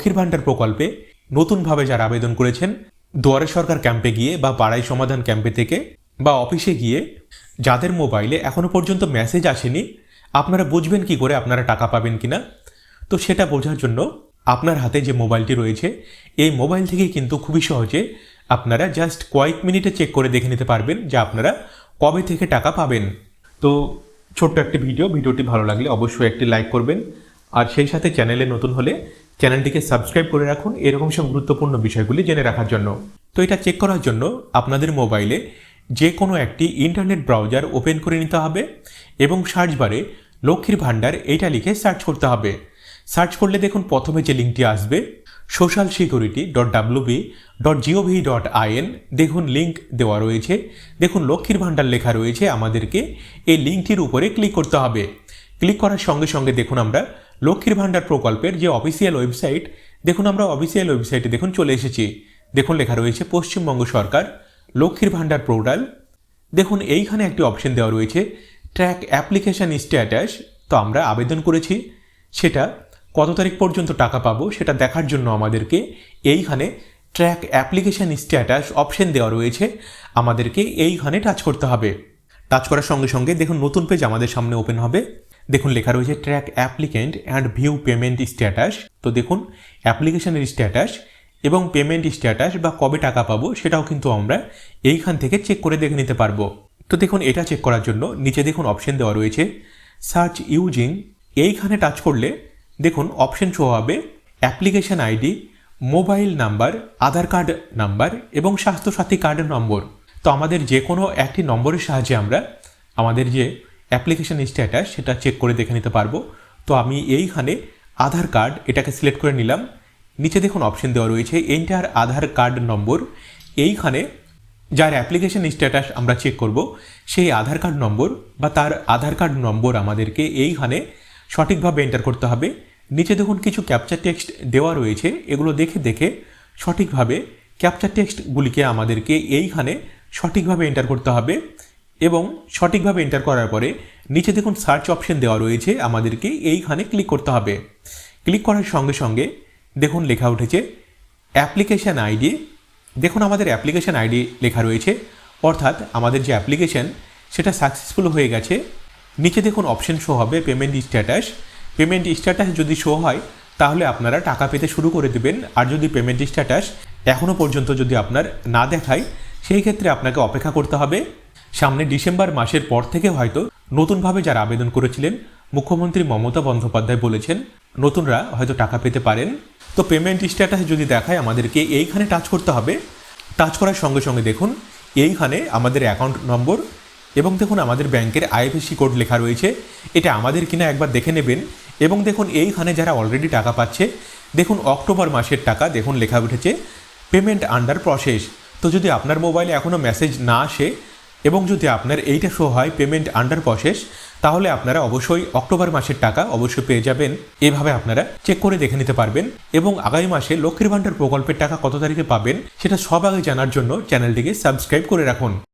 লক্ষ্মীর ভাণ্ডার প্রকল্পে নতুনভাবে যারা আবেদন করেছেন, দুয়ারে সরকার ক্যাম্পে গিয়ে বা পাড়াই সমাধান ক্যাম্পে থেকে বা অফিসে গিয়ে যাদের মোবাইলে এখনও পর্যন্ত মেসেজ আসেনি, আপনারা বুঝবেন কি করে আপনারা টাকা পাবেন কিনা? তো সেটা বোঝার জন্য আপনার হাতে যে মোবাইলটি রয়েছে, এই মোবাইল থেকে কিন্তু খুবই সহজে আপনারা জাস্ট কয়েক মিনিটে চেক করে দেখে নিতে পারবেন যে আপনারা কবে থেকে টাকা পাবেন। তো ছোট্ট একটি ভিডিও, ভিডিওটি ভালো লাগলে অবশ্যই একটি লাইক করবেন। আর সেই সাথে চ্যানেলে নতুন হলে চ্যানেলটিকে সাবস্ক্রাইব করে রাখুন। এরকম সব গুরুত্বপূর্ণ বিষয়গুলি জেনে রাখার জন্য। তো এটা চেক করার জন্য আপনাদের মোবাইলে যে কোনো একটি ইন্টারনেট ব্রাউজার ওপেন করে নিতে হবে এবং সার্চ বারে লক্ষ্মীর ভাণ্ডার এইটা লিখে সার্চ করতে হবে। সার্চ করলে দেখুন প্রথমে যে লিঙ্কটি আসবে social security dot WB dot GOV dot IN দেখুন লিঙ্ক দেওয়া রয়েছে। দেখুন লক্ষ্মীর ভাণ্ডার লেখা রয়েছে আমাদেরকে, এই লিঙ্কটির উপরে ক্লিক করতে হবে। ক্লিক করার সঙ্গে সঙ্গে দেখুন আমরা লক্ষ্মীর ভাণ্ডার প্রকল্পের যে অফিসিয়াল ওয়েবসাইট দেখুন আমরা অফিসিয়াল ওয়েবসাইটে দেখুন চলে এসেছি। দেখুন লেখা রয়েছে, পশ্চিমবঙ্গ সরকার, লক্ষ্মীর ভাণ্ডার পোর্টাল দেখুন এইখানে একটি অপশন দেওয়া রয়েছে ট্র্যাক অ্যাপ্লিকেশন স্ট্যাটাস তো আমরা আবেদন করেছি, সেটা কত তারিখ পর্যন্ত টাকা পাবো সেটা দেখার জন্য আমাদেরকে এইখানে ট্র্যাক অ্যাপ্লিকেশন স্ট্যাটাস অপশন দেওয়া রয়েছে, আমাদেরকে এইখানে টাচ করতে হবে। টাচ করার সঙ্গে সঙ্গে দেখুন নতুন পেজ আমাদের সামনে ওপেন হবে। দেখুন, লেখা রয়েছে track applicant and view payment status তো দেখুন অ্যাপ্লিকেশনের স্ট্যাটাস এবং পেমেন্ট স্ট্যাটাস বা কবে টাকা পাবো সেটাও কিন্তু আমরা এইখান থেকে চেক করে দেখে নিতে পারব। তো দেখুন, এটা চেক করার জন্য নিচে দেখুন অপশন দেওয়া রয়েছে সার্চ ইউজিং এইখানে টাচ করলে দেখুন অপশন শো হবে application ID mobile number Aadhaar card number এবং স্বাস্থ্যসাথী কার্ডের নম্বর তো আমাদের যে কোনো একটি নম্বরের সাহায্যে আমরা আমাদের যে অ্যাপ্লিকেশন স্ট্যাটাস সেটা চেক করে দেখে নিতে পারব। তো আমি এইখানে আধার কার্ড এটাকে সিলেক্ট করে নিলাম। নিচে দেখুন অপশন দেওয়া রয়েছে এন্টার আধার কার্ড নম্বর। এইখানে যার অ্যাপ্লিকেশন স্ট্যাটাস আমরা চেক করব, সেই আধার কার্ড নম্বর বা তার আধার কার্ড নম্বর আমাদেরকে এইখানে সঠিকভাবে এন্টার করতে হবে। নিচে দেখুন কিছু ক্যাপচার টেক্সট দেওয়া রয়েছে, এগুলো দেখে দেখে সঠিকভাবে ক্যাপচার টেক্সটগুলিকে আমাদেরকে এইখানে সঠিকভাবে এন্টার করতে হবে। এবং সঠিকভাবে এন্টার করার পরে নিচে দেখুন সার্চ অপশন দেওয়া রয়েছে, আমাদেরকে এইখানে ক্লিক করতে হবে। ক্লিক করার সঙ্গে সঙ্গে দেখুন লেখা উঠেছে অ্যাপ্লিকেশান আইডি দেখুন আমাদের অ্যাপ্লিকেশান আইডি লেখা রয়েছে, অর্থাৎ আমাদের যে অ্যাপ্লিকেশান সেটা সাকসেসফুল হয়ে গেছে। নিচে দেখুন অপশন শো হবে পেমেন্ট স্ট্যাটাস পেমেন্ট স্ট্যাটাস যদি শো হয়, তাহলে আপনারা টাকা পেতে শুরু করে দেবেন। আর যদি পেমেন্ট স্ট্যাটাস এখনও পর্যন্ত যদি আপনার না দেখায়, সেই ক্ষেত্রে আপনাকে অপেক্ষা করতে হবে। সামনে ডিসেম্বর মাসের পর থেকে হয়তো নতুনভাবে যারা আবেদন করেছিলেন, মুখ্যমন্ত্রী মমতা বন্দ্যোপাধ্যায় বলেছেন, নতুনরা হয়তো টাকা পেতে পারেন। তো পেমেন্ট স্ট্যাটাস যদি দেখায় আমাদেরকে এইখানে টাচ করতে হবে। টাচ করার সঙ্গে সঙ্গে দেখুন, এইখানে আমাদের অ্যাকাউন্ট নম্বর এবং দেখুন আমাদের ব্যাংকের আইএফএসসি কোড লেখা রয়েছে। এটা আমাদের কিনা একবার দেখে নেবেন এবং দেখুন এইখানে যারা অলরেডি টাকা পাচ্ছে, দেখুন অক্টোবর মাসের টাকা দেখুন লেখা উঠেছে পেমেন্ট আন্ডার প্রসেস তো যদি আপনার মোবাইলে এখনও মেসেজ না আসে এবং যদি আপনার এইটা শো হয় পেমেন্ট আন্ডার প্রসেস তাহলে আপনারা অবশ্যই অক্টোবর মাসের টাকা অবশ্যই পেয়ে যাবেন। এভাবে আপনারা চেক করে দেখে নিতে পারবেন এবং আগামী মাসে লক্ষ্মীর ভাণ্ডার প্রকল্পের টাকা কত তারিখে পাবেন, সেটা সব আগে জানার জন্য চ্যানেলটিকে সাবস্ক্রাইব করে রাখুন।